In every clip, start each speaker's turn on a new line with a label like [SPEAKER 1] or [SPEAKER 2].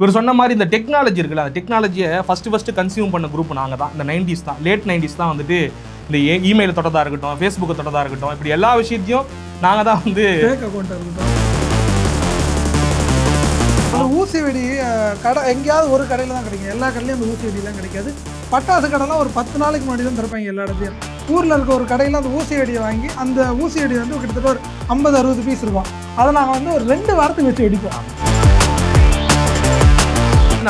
[SPEAKER 1] இவர் சொன்ன மாதிரி இந்த டெக்னாலஜி இருக்குல்ல அந்த டெக்னாலஜியை ஃபஸ்ட்டு ஃபஸ்ட்டு கன்சியூம் பண்ண குரூப் நாங்கள் தான். இந்த நைன்டிஸ் தான் லேட் நைன்டிஸ் தான் வந்துட்டு இந்த e-, இமெயில் தொட்டதாக இருக்கட்டும் ஃபேஸ்புக்கை தொட்டதாக இருக்கட்டும் இப்படி எல்லா விஷயத்தையும் நாங்கள் தான் வந்து
[SPEAKER 2] இருக்கட்டும். ஊசி வெடி கடை எங்கேயாவது ஒரு கடையில் தான் கிடைக்கும். எல்லா கடையிலையும் அந்த ஊசி வெடிலாம் கிடைக்காது. பட்டாசு கடைலாம் ஒரு பத்து நாளைக்கு முன்னாடி தான் திறப்பாங்க எல்லா இடத்தையும் ஊரில் இருக்க ஒரு கடையில் அந்த ஊசி வெடியை வாங்கி அந்த ஊசி வெடி வந்து கிட்டத்தட்ட ஒரு ஐம்பது அறுபது பீஸ் இருக்கும். அதை நாங்கள் வந்து ஒரு ரெண்டு வாரத்துக்கு வச்சு வெடிப்போம்.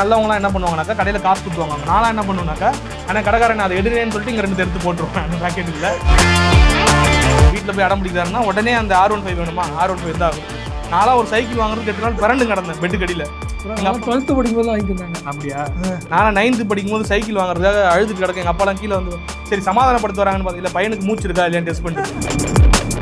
[SPEAKER 1] நல்லவங்களாம் என்ன பண்ணுவாங்கனாக்கா கடையில் காசு கொடுத்துவாங்க நான்லாம் என்ன பண்ணுவேனாக்கா ஆனால் கடைக்காரன் அதை எடுறேன்னு சொல்லிட்டு இங்கே ரெண்டு எடுத்து போட்டுருவேன். அந்த பேக்கெட் இல்லை வீட்டில் போய் அடம் பிடிக்கிறாருன்னா உடனே அந்த ஆர் ஒன் ஃபைவ் வேணுமா? ஆர் ஒன் ஃபைவ் தான் ஆகும். நான்லாம் ஒரு சைக்கிள் வாங்குறதுக்கு எட்டு நாள் பிறண்டு கிடந்தேன் பெட்டு கடியில்.
[SPEAKER 2] டுவெல்த்து படிக்கும்போது வாங்கியிருந்தாங்க.
[SPEAKER 1] அப்படியா? நான் நைன்த்து படிக்கும்போது சைக்கிள் வாங்குறதுக்காக அழுதுட்டு கிடக்க எங்கள் அப்பாலாம் கீழே வந்து சரி சமாதானப்படுத்த வராங்கன்னு பார்த்தீங்க பையனுக்கு மூச்சு இருக்கா? இல்லையான்னு டெஸ்ட் பண்ணிட்டு.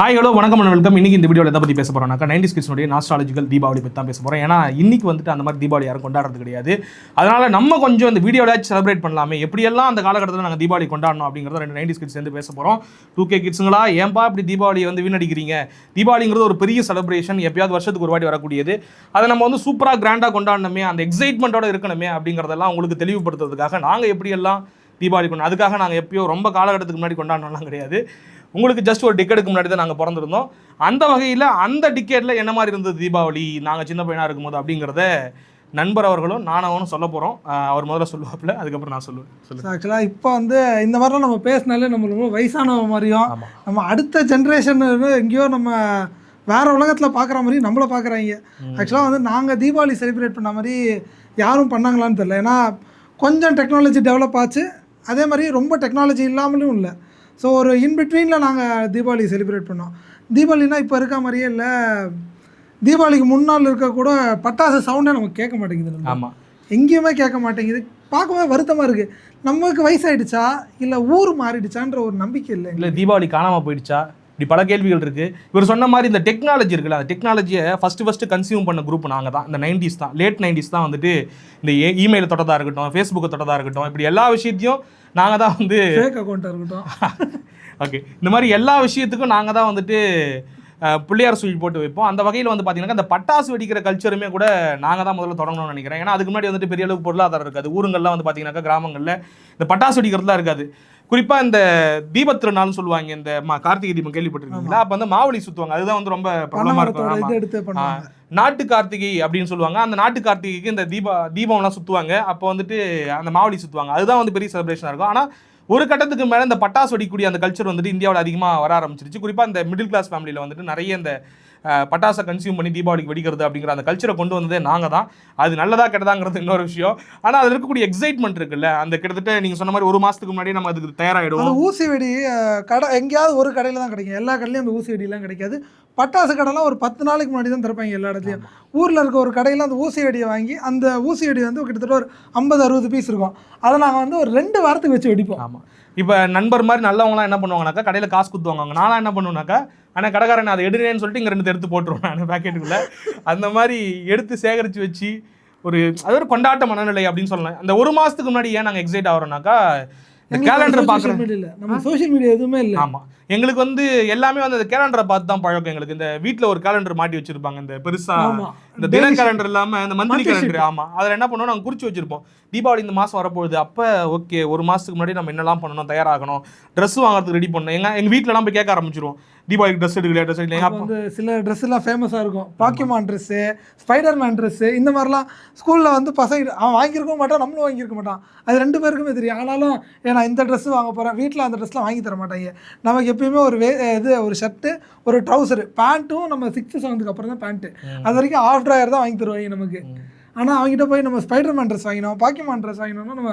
[SPEAKER 1] ஹாய் ஹலோ வணக்கம் and வெல்கம் இன்னைக்கு இந்த வீடியோவில் எதை பற்றி பேச போகிறோம்னாக்கா நைன்டி கிட்ஸ்னுடைய நாஸ்ட்ராலஜிக்கல் தீபாவளி பற்றி தான் பேச போகிறோம் ஏன்னா இன்னைக்கு வந்துட்டு அந்த மாதிரி தீபாவளி யாரும் கொண்டாடுறது கிடையாது. அதனால் நம்ம கொஞ்சம் இந்த வீடியோவில் செலிப்ரேட் பண்ணலாமே. எப்படியெல்லாம் அந்த காலகட்டத்தில் நாங்கள் தீபாவளி கொண்டாடணும் அப்படிங்கிறத ரெண்டு நைன்டி கிட்ஸ் சேர்ந்து பேச போகிறோம் டூ கே கிட்ஸுங்களா ஏன்பா இப்படி தீபாவளி வந்து வீணடிக்கிறீங்க? தீபாவளிங்கிறது ஒரு பெரிய செலிப்ரேஷன் எப்பயாவது வருஷத்துக்கு ஒரு வாட்டி வரக்கூடியது. அதை நம்ம வந்து சூப்பராக கிராண்டாக கொண்டாடணுமே அந்த எக்ஸைட்மெண்ட்டோட இருக்கணுமே அப்படிங்கிறதெல்லாம் உங்களுக்கு தெளிவுபடுத்துறதுக்காக நாங்கள் எப்படியெல்லாம் தீபாவளி கொண்டாடு அதுக்காக நாங்கள் எப்பயோ ரொம்ப காலகட்டத்துக்கு முன்னாடி கொண்டாடணும்லாம் கிடையாது. உங்களுக்கு ஜஸ்ட் ஒரு டிக்கெட்டுக்கு முன்னாடி தான் நாங்கள் பிறந்திருந்தோம். அந்த வகையில் அந்த டிக்கெட்டில் என்ன மாதிரி இருந்தது தீபாவளி நாங்கள் சின்ன பையனாக இருக்கும்போது அப்படிங்கிறத நண்பர் அவர்களும் நானவனும் சொல்ல போகிறோம் அவர் முதல்ல சொல்லுவாப்புல அதுக்கப்புறம் நான் சொல்லுவேன். சொல்லுங்கள்
[SPEAKER 2] ஆக்சுவலாக இப்போ வந்து இந்த மாதிரிலாம் நம்ம பேசினாலே நம்ம ரொம்ப வயசானவ மாதிரியும் நம்ம அடுத்த ஜென்ரேஷன் எங்கேயோ நம்ம வேற உலகத்தில் பார்க்குற மாதிரி நம்மளை பார்க்குறாங்க ஆக்சுவலாக வந்து நாங்கள் தீபாவளி செலிப்ரேட் பண்ண மாதிரி யாரும் பண்ணாங்களான்னு தெரியல. ஏன்னா கொஞ்சம் டெக்னாலஜி டெவலப் ஆச்சு. அதே மாதிரி ரொம்ப டெக்னாலஜி இல்லாமலும் இல்லை. ஸோ ஒரு இன்பிட்வீனில் நாங்கள் தீபாவளி செலிப்ரேட் பண்ணோம். தீபாவளினா இப்போ இருக்க மாதிரியே இல்லை. தீபாவளிக்கு முன்னால் இருக்க கூட பட்டாசு சவுண்டே நமக்கு கேட்க மாட்டேங்குது.
[SPEAKER 1] ஆமாம்
[SPEAKER 2] எங்கேயுமே கேட்க மாட்டேங்குது. பார்க்கும்போது வருத்தமாக இருக்குது நமக்கு வயசாயிடுச்சா? இல்லை ஊர் மாறிடுச்சான்ற ஒரு நம்பிக்கை இல்லை
[SPEAKER 1] இல்லை தீபாவளி காணாமல் போயிடுச்சா? இப்படி பல கேள்விகள் இருக்கு. இவர் சொன்ன மாதிரி இந்த டெக்னாலஜி இருக்குல்ல அந்த டெக்னாலஜியை ஃபஸ்ட்டு ஃபஸ்ட்டு கன்சியூம் பண்ண குரூப் நாங்கள் தான். இந்த நைன்டிஸ் தான் லேட் நைன்டிஸ் தான் வந்துட்டு இந்த இமெயில் தொட்டதாக இருக்கட்டும் ஃபேஸ்புக்கை தொட்டதாக இருக்கட்டும் இப்படி எல்லா விஷயத்தையும் நாங்கள் தான் வந்து
[SPEAKER 2] அக்கௌண்ட்டாக இருக்கட்டும்.
[SPEAKER 1] ஓகே இந்த மாதிரி எல்லா விஷயத்துக்கும் நாங்கள் தான் வந்துட்டு பிள்ளையார் சுழி போட்டு வைப்போம். அந்த வகையில் வந்து பார்த்தீங்கன்னா இந்த பட்டாசு வெடிக்கிற கல்ச்சருமே கூட நாங்கள் தான் முதல்ல தொடங்கணும்னு நினைக்கிறேன். ஏன்னா அதுக்கு முன்னாடி வந்துட்டு பெரிய அளவுக்கு பொருளாதாரம் இருக்காது. ஊருங்கள்லாம் வந்து பார்த்தீங்கன்னாக்கா கிராமங்களில் இந்த பட்டாசு வெடிக்கிறதுலாம் இருக்காது. குறிப்பாக இந்த திருநாள்னு சொல்லுவாங்க இந்த மா கார்த்திகை தீபம் கேள்விப்பட்டிருக்கீங்களா? அப்போ வந்து மாவளி சுற்றுவாங்க அதுதான் வந்து ரொம்ப பிரபலமாக இருக்கும். நாட்டு கார்த்திகை அப்படின்னு சொல்லுவாங்க. அந்த நாட்டு கார்த்திகைக்கு இந்த தீபா தீபம்லாம் சுற்றுவாங்க அப்போ வந்துட்டு அந்த மாவளி சுற்றுவாங்க அதுதான் வந்து பெரிய செலிப்ரேஷனாக இருக்கும். ஆனால் ஒரு கட்டத்துக்கு மேலே இந்த பட்டாசு வெடிக்கூடிய அந்த கல்ச்சர் வந்துட்டு இந்தியாவில் அதிகமாக வர ஆரம்பிச்சிருச்சு. குறிப்பாக இந்த மிடில் கிளாஸ் ஃபேமிலியில் வந்துட்டு நிறைய இந்த பட்டாசை கன்சியூம் பண்ணி தீபாவளிக்கு வெடிக்கிறது அப்படிங்கிற அந்த கல்ச்சரை கொண்டு வந்ததே நாங்கள் தான். அது நல்லதா கெட்டதாங்கிறது இன்னொரு விஷயம். ஆனால் அதில் இருக்கக்கூடிய எக்ஸைட்மெண்ட் இருக்குல்ல அந்த கிட்டத்தட்ட நீங்கள் சொன்ன மாதிரி ஒரு மாதத்துக்கு முன்னாடி நம்ம அதுக்கு
[SPEAKER 2] அந்த
[SPEAKER 1] தயாராகிடுவோம்
[SPEAKER 2] ஊசி வெடி கடை எங்கேயாவது ஒரு கடையில் தான் கிடைக்கும். எல்லா கடையிலையும் அந்த ஊசி வெடிலாம் கிடைக்காது. பட்டாசு கடைலாம் ஒரு பத்து நாளைக்கு முன்னாடி தான் திறப்பாங்க எல்லா இடத்துலையும். ஊரில் இருக்க ஒரு கடையில் அந்த ஊசி வெடியை வாங்கி அந்த ஊசி வெடி வந்து கிட்டத்தட்ட ஒரு ஐம்பது அறுபது பீஸ் இருக்கும். அதை நாங்கள் வந்து ஒரு ரெண்டு வாரத்துக்கு வச்சு வெடிப்போம்.
[SPEAKER 1] ஆமாம் இப்போ நண்பர் மாதிரி நல்லவங்களாம் என்ன பண்ணுவாங்கனாக்கா கடையில் காசு குத்துவாங்க நான்லாம் என்ன பண்ணுவேனாக்கா ஆனால் கடைக்காரன் அதை எடுறேன்னு சொல்லிட்டு இங்கே ரெண்டு எடுத்து போட்டுருவேன் நான் பேக்கெட்டுக்குள்ளே. அந்த மாதிரி எடுத்து சேகரித்து வச்சு ஒரு அது ஒரு கொண்டாட்ட மனநிலை அப்படின்னு சொல்லலாம். அந்த ஒரு மாதத்துக்கு முன்னாடி ஏன் நாங்கள் எக்ஸைட் ஆகிறோம்னாக்கா இந்த கேலண்டர் பார்க்குறோம்
[SPEAKER 2] நம்ம சோஷியல் மீடியா எதுவுமே இல்லை.
[SPEAKER 1] ஆமாம் எங்களுக்கு வந்து எல்லாமே வந்து அந்த கேலண்டரை பார்த்து தான் பழக்கம் எங்களுக்கு. இந்த வீட்டில் ஒரு கேலண்டர் மாட்டி வச்சிருப்பாங்க. இந்த பெருசா இந்த தின கேலண்டர் இல்லாம இந்த மந்த்லி கேலண்டர் ஆமா. அதுல என்ன பண்ணுவோம்? நாங்க குறிச்சு வச்சிருப்போம். தீபாவளி இந்த மாசம் வரப்போகுது. அப்ப ஓகே ஒரு மாசத்துக்கு முன்னாடி நம்ம என்னெல்லாம் பண்ணணும் தயாராகணும் Dress வாங்குறதுக்கு ரெடி பண்ணணும். எங்க எங்க வீட்ல எல்லாம் போய் கேட்க ஆரம்பிச்சிருவோம். தீபாவளிக்கு ட்ரெஸ் எடுக்கலையா ட்ரெஸ் எடுக்கலையா
[SPEAKER 2] வந்து சில ட்ரெஸ்ஸெல்லாம் ஃபேமஸாக இருக்கும். பாக்கியமான் ட்ரெஸ்ஸு ஸ்பைடர்மேன் ட்ரெஸ்ஸு இந்த மாதிரிலாம் ஸ்கூலில் வந்து பசங்க அவன் வாங்கியிருக்க மாட்டான் நம்மளும் வாங்கியிருக்க மாட்டான். அது ரெண்டு பேருக்குமே தெரியும். ஆனாலும் ஏன் நான் இந்த ட்ரெஸ்ஸு வாங்க போகிறேன் வீட்டில் அந்த ட்ரெஸ்லாம் வாங்கி தர மாட்டாங்க. நமக்கு எப்பயுமே ஒரு வே இது ஒரு ஷர்ட்டு ஒரு ட்ரௌசரு பேண்ட்டும் நம்ம சிக்ஸ்த்து செவன்த்துக்கு அப்புறம் தான் பேண்ட்டு அது வரைக்கும் ஆஃப் ட்ராயர் தான் வாங்கி தருவாங்க நமக்கு. ஆனால் அவங்ககிட்ட போய் நம்ம ஸ்பைடர்மேன் ட்ரெஸ் வாங்கினோம் பாக்கியமான் ட்ரெஸ் வாங்கினோம்னா நம்ம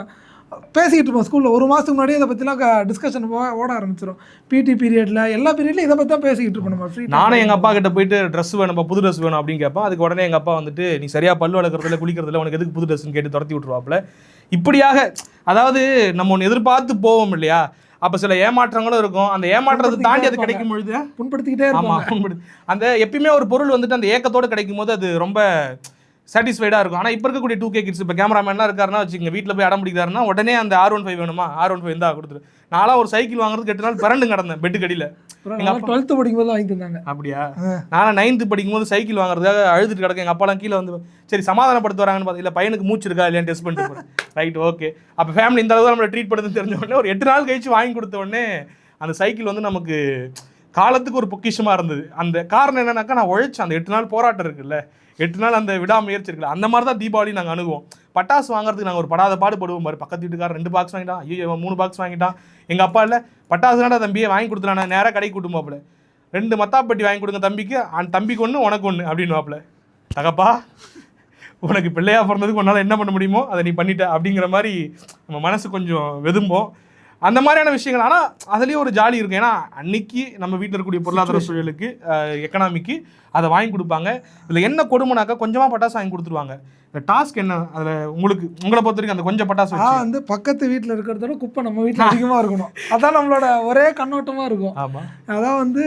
[SPEAKER 2] பேசிக்கிட்டு இருப்போம் ஸ்கூலில். ஒரு மாதத்துக்கு முன்னாடியே இதை பற்றிலாம் டிஸ்கஷன் ஓட ஆரம்பிச்சிடும் பிடி பீரியடில் எல்லா பீரியட்லையும் இதை பற்றி தான் பேசிக்கிட்டு இருப்போம் நம்ம. ஃப்ரீ
[SPEAKER 1] நானும் எங்க அப்பா கிட்ட போயிட்டு ட்ரெஸ் வேணும்ப்பா புது ட்ரெஸ் வேணும்? அப்படின்னு கேட்பேன். அதுக்கு உடனே எங்க அப்பா வந்துட்டு நீ சரியா பல்லு வளர்க்குறதுல குளிக்கிறதுல உனக்கு எதுக்கு புது ட்ரெஸ்ன்னு கேட்டு துரத்தி விட்டுருவாப்புல. இப்படியாக அதாவது நம்ம ஒன்று எதிர்பார்த்து போவோம் இல்லையா? அப்ப சில ஏமாற்றங்களும் இருக்கும். அந்த ஏமாற்றத்தை தாண்டி அது கிடைக்கும் பொழுது
[SPEAKER 2] புண்படுத்திக்கிட்டே
[SPEAKER 1] உண்மைது. அந்த எப்பயுமே ஒரு பொருள் வந்துட்டு அந்த ஏக்கத்தோட கிடைக்கும் போது அது ரொம்ப சாட்டிஸ்ஃபைடாக இருக்கும். ஆனால் இப்போ இருக்கக்கூடிய டூ கே கிட்ஸ் இப்போ கேமராமேன்லாம் இருக்காருன்னா வச்சுக்கோங்க வீட்டில் போய் அடம் பிடிக்கிறாருன்னா உடனே அந்த ஆர் ஒன் ஃபைவ் வேணுமா? ஆர் ஒன் ஃபைவ் இருந்தால் கொடுத்துரு. நான்லாம் ஒரு சைக்கிள் வாங்குறதுக்கு எட்டு நாள் பிறண்டு கிடந்தேன் பெட்டு கடியில்.
[SPEAKER 2] டுவெல்த்து படிக்கும்போது வாங்கி தந்தாங்க
[SPEAKER 1] அப்படியா. நான் நைன்த்து படிக்கும்போது சைக்கிள் வாங்குறதுக்காக அழுதுட்டு கிடக்க எங்கள் அப்பாலாம் கீழே வந்து சரி சமாதானப்படுத்த வராங்கன்னு பார்த்து இல்லை பையனுக்கு மூச்சு இருக்கா? இல்லையான்னு டெஸ்ட் பண்ணிட்டு ரைட் ஓகே அப்போ ஃபேமிலி இந்த அளவு நம்மளை ட்ரீட் பண்ணுறது தெரிஞ்ச உடனே ஒரு எட்டு நாள் கழிச்சு வாங்கி கொடுத்த உடனே அந்த சைக்கிள் வந்து நமக்கு காலத்துக்கு ஒரு பொக்கிஷமா இருந்தது. அந்த காரணம் என்னன்னாக்கா நான் உழைச்சேன். அந்த எட்டு நாள் போராட்டம் இருக்குல்ல. எட்டு நாள் அந்த விடாமுயற்சி இருக்குல்ல அந்த மாதிரி தான் தீபாவளி நாங்கள் அணுகுவோம். பட்டாசு வாங்குறதுக்கு நாங்கள் ஒரு படாத பாடுபடுவோம் பாரு. பக்கத்து வீட்டுக்காரர் ரெண்டு பாக்ஸ் வாங்கிட்டான் ஐயோ மூணு பாக்ஸ் வாங்கிட்டான். எங்கள் அப்பா இல்லை பட்டாசுனாடா தம்பியை வாங்கி கொடுத்துலாண்ணா நேராக கடைக்கு கூட்டும் போப்பில் ரெண்டு மத்தாப்பட்டி வாங்கி கொடுங்க தம்பிக்கு அந்த தம்பிக்கு ஒன்று உனக்கு ஒன்று அப்படின்னு வாப்பில் தகப்பா உனக்கு பிள்ளையாக பிறந்ததுக்கு உன்னால் என்ன பண்ண முடியுமோ அதை நீ பண்ணிட்ட அப்படிங்கிற மாதிரி நம்ம மனசு கொஞ்சம் வெதும்போம். அந்த மாதிரியான விஷயங்கள். ஆனால் அதுலேயும் ஒரு ஜாலி இருக்கும். ஏன்னா அன்னைக்கு நம்ம வீட்டில் இருக்கக்கூடிய பொருளாதார சூழலுக்கு எக்கனாமிக்கு அதை வாங்கி கொடுப்பாங்க. இதில் என்ன கொடுமைனாக்கா கொஞ்சமாக பட்டாசு வாங்கி கொடுத்துருவாங்க. இந்த டாஸ்க் என்ன? அதில் உங்களுக்கு உங்களை பொறுத்த வரைக்கும் அந்த கொஞ்சம் பட்டாசு
[SPEAKER 2] வந்து பக்கத்து வீட்டில் இருக்கிறதோட குப்பை நம்ம வீட்டில் அதிகமாக இருக்கணும். அதான் நம்மளோட ஒரே கண்ணோட்டமாக இருக்கும்.
[SPEAKER 1] ஆமாம்
[SPEAKER 2] அதான் வந்து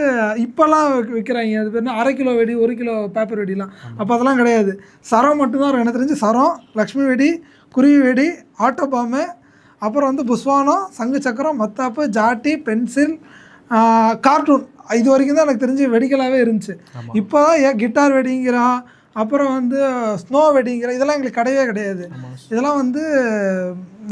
[SPEAKER 2] இப்போல்லாம் விற்கிறாங்க அது பேர் அரை கிலோ வெடி ஒரு கிலோ பேப்பர் வெடிலாம். அப்போ அதெல்லாம் கிடையாது. சரம் மட்டும்தான் இருக்கும். எனக்கு தெரிஞ்சு சரம் லக்ஷ்மி வெடி குருவி வெடி ஆட்டோ பாம்பு அப்புறம் வந்து புஸ்வானம் சங்கு சக்கரம் மத்தாப்பு ஜாட்டி பென்சில் கார்ட்டூன். இது வரைக்கும் தான் எனக்கு தெரிஞ்சு வெடிகளாகவே இருந்துச்சு. இப்போ தான் ஏன் கிட்டார் வெடிங்கிறான் அப்புறம் வந்து ஸ்னோ வெடிங்கிற இதெல்லாம் எங்களுக்கு கிடையவே கிடையாது. இதெல்லாம் வந்து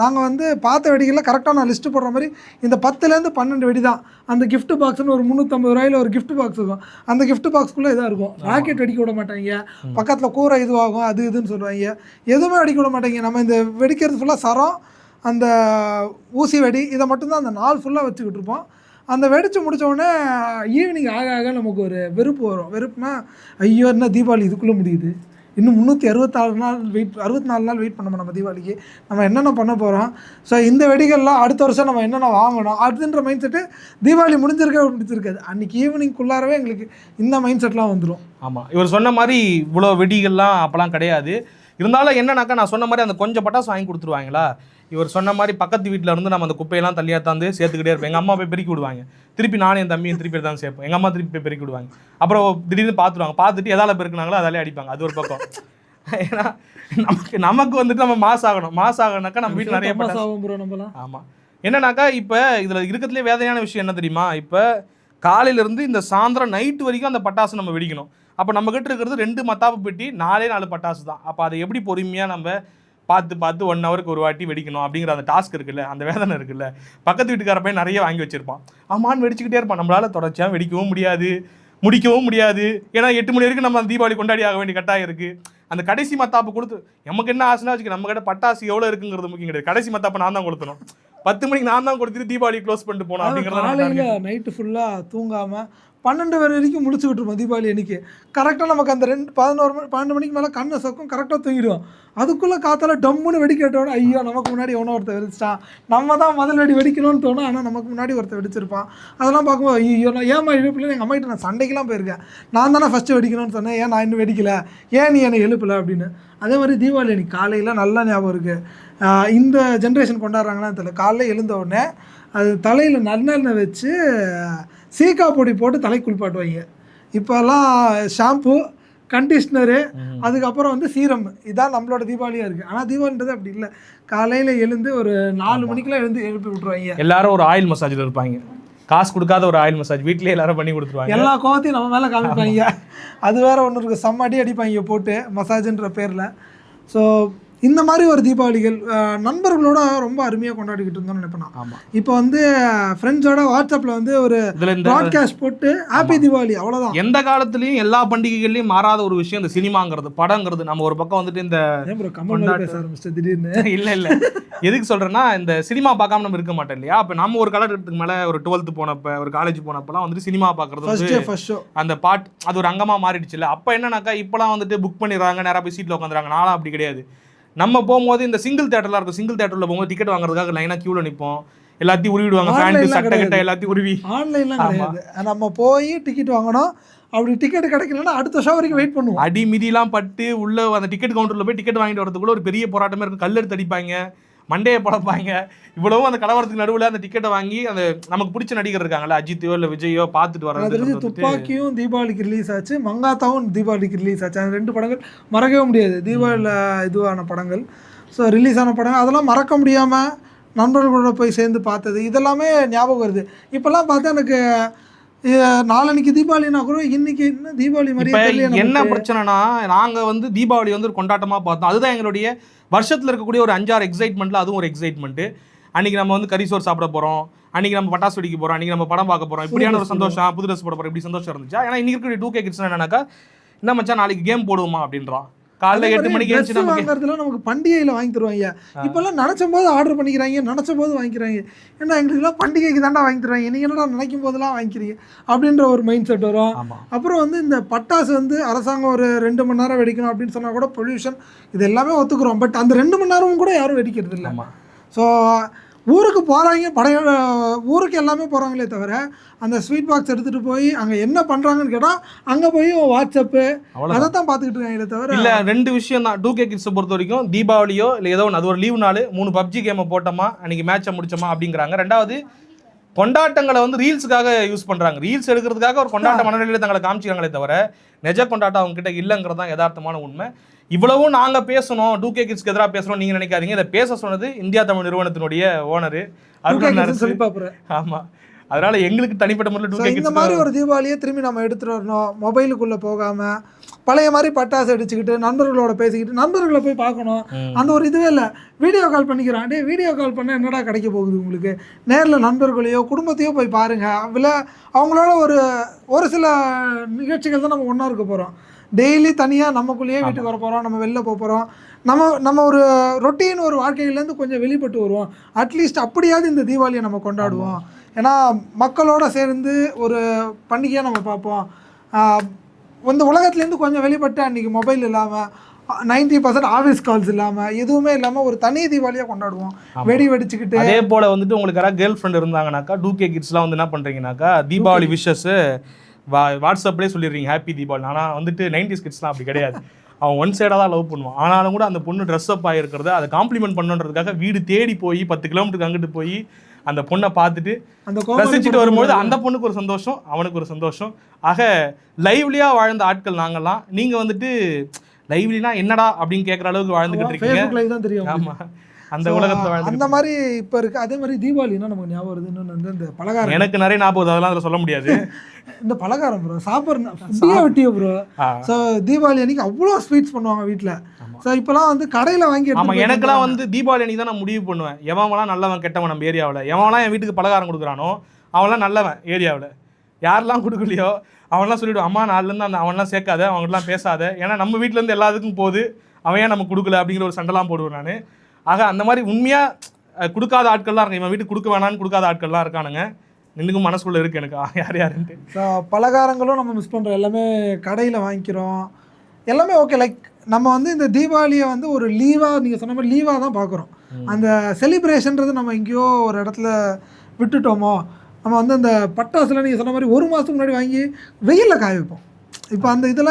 [SPEAKER 2] நாங்கள் வந்து பார்த்த வெடிகளில் கரெக்டாக நான் லிஸ்ட்டு போடுற மாதிரி இந்த பத்துலேருந்து பன்னெண்டு வெடி தான். அந்த gift பாக்ஸ்னு ஒரு முந்நூற்றம்பது ரூபாயில ஒரு gift பாக்ஸ் இருக்கும். அந்த gift பாக்ஸ்க்குள்ளே இதாக இருக்கும். ராக்கெட் வெடிக்க விட மாட்டாங்க. பக்கத்தில் கூரை இதுவாகும் அது இதுன்னு சொல்லுவாங்க. எதுவுமே வெடிக்க விட மாட்டாங்க. நம்ம இந்த வெடிக்கிறது ஃபுல்லாக சரம் அந்த ஊசி வெடி இதை மட்டும்தான் அந்த நாள் ஃபுல்லாக வச்சுக்கிட்டு இருப்போம். அந்த வெடித்து முடித்தோடனே ஈவினிங் ஆக ஆக நமக்கு ஒரு வெறுப்பு வரும். வெறுப்புனா ஐயோ என்ன தீபாவளி இதுக்குள்ளே முடியுது? இன்னும் முந்நூற்றி அறுபத்தாறு நாள் வெயிட் அறுபத்தி நாலு நாள் வெயிட் பண்ணணும் நம்ம தீபாவளிக்கு? நம்ம என்னென்ன பண்ண போகிறோம் ஸோ இந்த வெடிகள்லாம் அடுத்த வருஷம் நம்ம என்னென்ன வாங்கணும்? அப்படின்ற மைண்ட் செட்டு தீபாவளி முடிஞ்சிருக்க முடிஞ்சிருக்காது. அன்றைக்கி ஈவினிங்குள்ளாரவே எங்களுக்கு இந்த மைண்ட் செட்லாம் வந்துடும்
[SPEAKER 1] ஆமாம் இவர் சொன்ன மாதிரி இவ்வளோ வெடிகள்லாம் அப்போலாம் கிடையாது. இருந்தாலும் என்னன்னாக்கா நான் சொன்ன மாதிரி அந்த கொஞ்சம் பட்டாசு வாங்கி கொடுத்துருவாங்களா? இவர் சொன்ன மாதிரி பக்கத்து வீட்டில் இருந்து நம்ம அந்த குப்பையெல்லாம் தள்ளியா தாந்து சேர்த்துக்கிட்டே இருப்போம். எங்கள் அம்மா போய் பெருக்கி விடுவாங்க. திருப்பி நானும் என் தம்பியும் திருப்பி தான் சேர்ப்போம். எங்கள் அம்மா திருப்பி போய் பெருக்கி விடுவாங்க. அப்புறம் திடீர்னு பார்த்துருவாங்க. பார்த்துட்டு எதால பெருக்குனாங்களோ அதாலே அடிப்பாங்க. அது ஒரு பக்கம். ஏன்னா நமக்கு நமக்கு வந்துட்டு நம்ம மாஸ் ஆகணும். மாஸ் ஆகணும்னாக்கா நம்ம வீட்டில் நிறைய பட்டாசு. ஆமாம் என்னன்னாக்கா இப்போ இதில் இருக்கிறதுலே வேதனையான விஷயம் என்ன தெரியுமா? இப்போ காலையிலேருந்து இந்த சாயந்தரம் நைட்டு வரைக்கும் அந்த பட்டாசு நம்ம வெடிக்கணும். அப்போ நம்ம கிட்ட இருக்கிறது ரெண்டு மத்தாப்பு பெட்டி நாலே நாலு பட்டாசு தான். அப்போ அதை எப்படி பொறுமையாக நம்ம பார்த்து பார்த்து ஒன் ஹவருக்கு ஒரு வாட்டி வெடிக்கணும் அப்படிங்கிற அந்த டாஸ்க் இருக்குல்ல அந்த வேதனை இருக்குல்ல பக்கத்து வீட்டுக்கார பையன் நிறைய வாங்கி வச்சிருப்பான். ஆமான்னு வெடிச்சுக்கிட்டே இருப்பான். நம்மளால தொடர்ச்சியாக வெடிக்கவும் முடியாது முடிக்கவும் முடியாது. ஏன்னா எட்டு மணி வரைக்கும் நம்ம அந்த தீபாவளி கொண்டாடி ஆக வேண்டிய கட்டாயம் இருக்கு. அந்த கடைசி மத்தாப்பு கொடுத்து நமக்கு என்ன ஆசைனா வச்சுக்க நம்ம கிட்ட பட்டாசு எவ்வளோ இருக்குங்கிறது முக்கியம் கிடையாது. கடைசி மத்தாப்பை நான் தான் கொடுத்தணும் பத்து மணிக்கு நான் தான் கொடுத்துட்டு தீபாவளி க்ளோஸ் பண்ணிட்டு போனோம் அப்படிங்கிறத.
[SPEAKER 2] நைட்டு ஃபுல்லாக தூங்காமல் பன்னெண்டு மணி வரைக்கும் முடிச்சுக்கிட்டு இருப்போம் தீபாவளி அன்றைக்கி கரெக்டாக நமக்கு அந்த ரெண்டு பதினோரு மணி பன்னெண்டு மணிக்கு மேலே கண்ணை சக்கும் கரெக்டாக தூங்கிடுவோம். அதுக்குள்ளே காத்தால டம்முன்னு வெடி ஐயோ நமக்கு முன்னாடி எவனோ ஒருத்தர் வெடிச்சிட்டான். நம்ம தான் முதல் வெடி வெடிக்கணும்னு தோணும் ஆனால் நமக்கு முன்னாடி ஒருத்தர் வெடிச்சிருப்பான். அதெல்லாம் பார்க்கும்போது ஐயோ நான் ஏமா எழுப்பில் எங்கள் அம்மாகிட்ட நான் சண்டைக்கெலாம் போயிருக்கேன். நான் தானே ஃபஸ்ட்டு வெடிக்கணும்னு சொன்னேன் ஏன் நான் இன்னும் வெடிக்கலை? ஏன் நீ என்னை எழுப்பல அப்படின்னு. அதே மாதிரி தீபாவளி அன்னைக்கு காலையில் நல்லா ஞாபகம் இருக்குது இந்த ஜென்ரேஷன் கொண்டாடுறாங்களான்னு தெரியல. காலையில் எழுந்த உடனே அது தலையில் நல்லெண்ணெய் வச்சு சீக்கா பொடி போட்டு தலை குளிப்பாட்டுவாங்க. இப்போல்லாம் ஷாம்பு கண்டிஷ்னரு அதுக்கப்புறம் வந்து சீரம். இதான் நம்மளோட தீபாவளியாக இருக்குது ஆனால் தீபாவளின்றது அப்படி இல்லை. காலையில் எழுந்து ஒரு நாலு மணிக்கெல்லாம் எழுந்து எழுப்பி விட்ருவாங்க
[SPEAKER 1] எல்லாரும் ஒரு ஆயில் மசாஜில் இருப்பாங்க. காசு கொடுக்காத ஒரு ஆயில் மசாஜ் வீட்லயே எல்லாரும் பண்ணி கொடுத்துருவாங்க.
[SPEAKER 2] எல்லா கோவத்தையும் நம்ம மேலே காமிப்பாங்க. அது வேற ஒன்று இருக்குது செம்ம அடி அடிப்பாங்க போட்டு மசாஜ்ன்ற பேரில். ஸோ இந்த மாதிரி ஒரு தீபாவளிகள் நண்பர்களோட ரொம்ப அருமையாக கொண்டாடிக்கிட்டு இருந்தோம்னு நினைப்பேன் இப்போ வந்து ஃப்ரெண்ட்ஸோட வாட்ஸ்அப்பில் வந்து ஒரு ப்ராட்காஸ்ட் போட்டு ஹாப்பி தீபாவளி அவ்வளோதான்
[SPEAKER 1] எந்த காலத்துலயும் எல்லா பண்டிகைகள்லயும் மாறாத ஒரு விஷயம் இந்த சினிமாங்கிறது படங்கிறது. நம்ம ஒரு பக்கம் வந்துட்டு இந்த
[SPEAKER 2] ஆரம்பிச்சிட்டு திடீர்னு?
[SPEAKER 1] இல்ல இல்ல. எதுக்கு சொல்றேன்னா இந்த சினிமா பார்க்காம நம்ம இருக்க மாட்டோம் இல்லையா? அப்ப நம்ம ஒரு காலகட்டத்துக்கு மேல ஒரு டுவெல்த் போனப்ப ஒரு காலேஜ் போனப்பலாம் வந்துட்டு சினிமா
[SPEAKER 2] ஷோ
[SPEAKER 1] அந்த பாட் அது ஒரு அங்கமா மாறிடுச்சுல்ல அப்ப என்னன்னாக்கா இப்பலாம் வந்துட்டு புக் பண்ணிடுறாங்க நேரா போய் சீட்ல உட்காந்துறாங்க நானும் அப்படி கிடையாது. நம்ம போகும்போது இந்த சிங்கிள் தேட்டர்லாம் இருக்கும். சிங்கிள் தேட்டர்ல போகும்போது டிக்கெட் வாங்குறதுக்காக லைனா கியூல நிப்போம். எல்லாத்தையும் உருவிடுவாங்க பேண்ட் சட்டை கிட்ட. எல்லாத்தையும் உருவி.
[SPEAKER 2] ஆன்லைன்லாம் கிடையாது. நம்ம போய் டிக்கெட் வாங்கணும். அப்படி டிக்கெட் கிடைக்கலன்னா அடுத்த ஷோ வரைக்கும் வெயிட் பண்ணுவோம்.
[SPEAKER 1] அடி மிதிலாம் பட்டு உள்ள அந்த டிக்கெட் கவுண்டர்ல போய் டிக்கெட் வாங்கிட்டு வரதுக்குள்ள ஒரு பெரிய போராட்டமே இருக்கும். கல் எடுத்து அடிப்பாங்க. மண்டையை பழப்பாங்க. இவ்வளவும் அந்த கலவரத்துக்கு நடுவில் அந்த டிக்கெட்டை வாங்கி அந்த நமக்கு பிடிச்ச நடிகர் இருக்காங்கல்ல அஜித்தையோ இல்லை விஜயோ பார்த்துட்டு வர்றது
[SPEAKER 2] துப்பாக்கியும் தீபாவளிக்கு ரிலீஸ் ஆச்சு. மங்காத்தாவும் தீபாவளிக்கு ரிலீஸ் ஆச்சு. அந்த ரெண்டு படங்கள் மறக்கவே முடியாது. தீபாவளியில் இதுவான படங்கள். ஸோ ரிலீஸ் ஆன படங்கள். அதெல்லாம் மறக்க முடியாமல் நண்பர்களோட போய் சேர்ந்து பார்த்தது. இதெல்லாமே ஞாபகம் வருது. இப்போல்லாம் பார்த்தா எனக்கு நாளன்னைக்கு தீபாவளினா கூட இன்னைக்கு என்ன தீபாவளி தெரியல
[SPEAKER 1] என்ன. பிரச்சனைனா நாங்க வந்து தீபாவளி வந்து ஒரு கொண்டாட்டமா பார்த்தோம். அதுதான் எங்களுடைய வருஷத்துல இருக்கக்கூடிய ஒரு அஞ்சாறு எக்ஸைட்மெண்ட்ல அதுவும் ஒரு எக்ஸைட்மெண்ட் அன்னைக்கு நம்ம வந்து கறிசோர் சாப்பிட போறோம். அன்னைக்கு நம்ம பட்டாசு வெடிக்க போறோம். அன்னைக்கு நம்ம படம் பார்க்க போறோம். இப்படியான ஒரு சந்தோஷம் புது ட்ரெஸ் போட போறோம். இப்படி சந்தோஷம் இருந்துச்சா? ஏன்னா இன்னைக்கு இருக்கக்கூடிய டூ கே கிட்ஸ் என்னன்னாக்கா என்ன மச்சான் நாளைக்கு கேம் போடுவோமா? அப்படின்றான் காலைல எட்டு மணிக்கு எழுந்துச்சு
[SPEAKER 2] வாங்குறதுல நமக்கு பண்டிகையில வாங்கி தருவாங்க. இப்பெல்லாம் நினைச்ச போது ஆர்டர் பண்ணிக்கிறாங்க நினைச்ச போது வாங்கிக்கிறாங்க. ஏன்னா எங்களுக்குலாம் பண்டிகைக்கு தாண்டா வாங்கி தருவாங்க. நீங்க என்னடா நினைக்கும் போதெல்லாம் வாங்கிக்கிறீங்க? அப்படின்ற ஒரு மைண்ட் செட் வரும். அப்புறம் வந்து இந்த பட்டாசு வந்து அரசாங்கம் ஒரு ரெண்டு மணி நேரம் வெடிக்கணும் அப்படின்னு சொன்னா கூட பொல்யூஷன் இது எல்லாமே ஒத்துக்கிறோம். பட் அந்த ரெண்டு மணி நேரமும் கூட யாரும் வெடிக்கிறது இல்லை ஸோ ஊருக்கு போகிறாங்க படைய ஊருக்கு எல்லாமே போகிறாங்களே தவிர அந்த ஸ்வீட் பாக்ஸ் எடுத்துகிட்டு போய் அங்கே என்ன பண்ணுறாங்கன்னு கேட்டால் அங்கே போய் வாட்ஸ்அப்பு அதை தான் பார்த்துக்கிட்டு இருக்காங்களே தவிர
[SPEAKER 1] இல்ல ரெண்டு விஷயம் தான். டூ கே கிட்ஸை பொறுத்த வரைக்கும் தீபாவளியோ இல்ல ஏதோ ஒன்று அது ஒரு லீவு நாள் மூணு பப்ஜி கேமை போட்டோமா அன்னைக்கு மேட்சை முடிச்சோமா அப்படிங்கிறாங்க. ரெண்டாவது கொண்டாட்டங்களை வந்து ரீல்ஸுக்காக யூஸ் பண்றாங்க. ரீல்ஸ் எடுக்கிறதுக்காக ஒரு கொண்டாட்ட மனநிலையில தங்களை காமிச்சிக்கிறாங்களே தவிர நிஜ கொண்டாட்டம் அவங்க கிட்ட இல்லைங்கிறது தான் யதார்த்தமான உண்மை. இவ்வளவும் நாங்க பேசணும் டூ கே கிட்ஸ்க்கு எதிராக பேசணும் நீங்க நினைக்காதீங்க. இதை பேச சொன்னது இந்தியா தமிழ் நிறுவனத்தினுடைய ஓனரு அருண் ஆமா. அதனால எங்களுக்கு தனிப்பட்ட முறையில் டூ
[SPEAKER 2] ஸோ
[SPEAKER 1] கே
[SPEAKER 2] இந்த மாதிரி ஒரு தீபாவளியை திரும்பி நம்ம எடுத்துகிட்டு வரணும். மொபைலுக்குள்ளே போகாமல் பழைய மாதிரி பட்டாசு அடிச்சுக்கிட்டு நண்பர்களோட பேசிக்கிட்டு நண்பர்களை போய் பார்க்கணும். அந்த ஒரு இதுவே இல்லை. வீடியோ கால் பண்ணிக்கிறான் டே வீடியோ கால் பண்ண என்னடா கிடைக்க போகுது உங்களுக்கு? நேரில் நண்பர்களையோ குடும்பத்தையோ போய் பாருங்கள் இல்லை அவங்களோட ஒரு ஒரு சில நிகழ்ச்சிகள் தான் நம்ம ஒன்றா இருக்க போகிறோம் டெய்லி தனியாக நமக்குள்ளேயே வீட்டுக்கு வர போகிறோம் நம்ம வெளில போக போகிறோம் நம்ம நம்ம ஒரு ரொட்டீன் ஒரு வாழ்க்கையிலேருந்து கொஞ்சம் வெளிப்பட்டு வருவோம். அட்லீஸ்ட் அப்படியாவது இந்த தீபாவளியை நம்ம கொண்டாடுவோம். ஏன்னா மக்களோட சேர்ந்து ஒரு பண்டிகையை நம்ம பார்ப்போம். இந்த உலகத்துலேருந்து கொஞ்சம் வெளிப்பட்டு அன்றைக்கி மொபைல் இல்லாமல் நைன்டி பர்சன்ட் ஆஃபீஸ் கால்ஸ் இல்லாமல் எதுவுமே இல்லாமல் ஒரு தனி தீபாவளியாக கொண்டாடுவோம். வெடி வெடிச்சுக்கிட்டு.
[SPEAKER 1] அதே போல வந்துட்டு உங்களுக்கு யாராவது கேர்ள் ஃப்ரெண்ட் இருந்தாங்கனாக்கா டூ கே கிட்ஸ்லாம் வந்து என்ன பண்றீங்கனாக்கா தீபாவளி விஷஸ் வா வாட்ஸ்அப்லேயே சொல்லிடுறீங்க ஹாப்பி தீபாவளி ஆனால் வந்துட்டு நைன்டிஸ் கிட்ஸ்லாம் அப்படி கிடையாது. அவன் ஒன் சைடாக தான் லவ் பண்ணுவான். ஆனாலும் கூட அந்த பொண்ணு ட்ரெஸ் அப் ஆகிருக்கிறத அதை காம்ப்ளிமெண்ட் பண்ணுன்றதுக்காக வீடு தேடி போய் பத்து கிலோமீட்டருக்கு அங்கிட்டு போய் அந்த பொண்ணை பார்த்துட்டு ரசிச்சுட்டு வரும்போது அந்த பொண்ணுக்கு ஒரு சந்தோஷம் அவனுக்கு ஒரு சந்தோஷம். ஆக லைவ்லியா வாழ்ந்த ஆட்கள் நாங்கெல்லாம் நீங்க வந்துட்டு லைவ்லினா என்னடா? அப்படின்னு கேட்குற அளவுக்கு வாழ்ந்துகிட்டு இருக்கீங்க.
[SPEAKER 2] Facebook
[SPEAKER 1] அந்த உலகத்துல
[SPEAKER 2] அந்த மாதிரி இப்போ இருக்கு அதே மாதிரி தீபாவளினா நமக்கு ஞாபகம் வருது? இன்னொன்று வந்து இந்த பலகாரம்.
[SPEAKER 1] எனக்கு நிறைய ஞாபகம் அதெல்லாம் அதில் சொல்ல முடியாது.
[SPEAKER 2] இந்த பலகாரம் ப்ரோ சாப்பிட்ற ஃபுட்டியாக வெட்டியோ ப்ரோ. ஸோ தீபாவளி அன்னைக்கு அவ்வளோ ஸ்வீட்ஸ் பண்ணுவாங்க வீட்டில் ஸோ இப்போலாம் வந்து கடையில் வாங்கி
[SPEAKER 1] ஆமா
[SPEAKER 2] எடுத்துட்டு
[SPEAKER 1] எனக்கெல்லாம் வந்து தீபாவளி அன்னைக்கு தான் நான் முடிவு பண்ணுவேன். எவன்லாம் நல்லவன் கெட்டவன் நம்ம ஏரியாவில். எவன்லாம் என் வீட்டுக்கு பலகாரம் கொடுக்குறானோ அவன்லாம் நல்லவன் ஏரியாவில். யாரெல்லாம் கொடுக்கலையோ அவன்லாம் சொல்லிவிடுவான் அம்மா நாலுலேருந்து அந்த அவன்லாம் சேர்க்காத அவங்களாம் பேசாத. ஏன்னா நம்ம வீட்டிலேருந்து எல்லாத்துக்கும் போகுது அவன் ஏன் நம்ம கொடுக்கல அப்படிங்கிற ஒரு சண்டைலாம் போடுவேன் நான். ஆக அந்த மாதிரி உண்மையாக கொடுக்காத ஆட்கள்லாம் இருக்காங்க. இவன் வீட்டுக்கு கொடுக்க வேணான்னு கொடுக்காத ஆட்கள்லாம் இருக்கானுங்க. இன்னும் மனசுக்குள்ள இருக்கு எனக்கு. யார் யாருன்ட்டு.
[SPEAKER 2] ஸோ பலகாரங்களும் நம்ம மிஸ் பண்ணுறோம் எல்லாமே கடையில் வாங்கிக்கிறோம். எல்லாமே ஓகே லைக் நம்ம வந்து இந்த தீபாவளியை வந்து ஒரு லீவாக நீங்கள் சொன்ன மாதிரி லீவாக தான் பார்க்குறோம். அந்த செலிப்ரேஷன்றது நம்ம எங்கேயோ ஒரு இடத்துல விட்டுட்டோமோ நம்ம வந்து அந்த பட்டாசுல நீங்கள் சொன்ன மாதிரி ஒரு மாதத்துக்கு முன்னாடி வாங்கி வெயிலில் காய வைப்போம். இப்போ அந்த இதெல்லாம்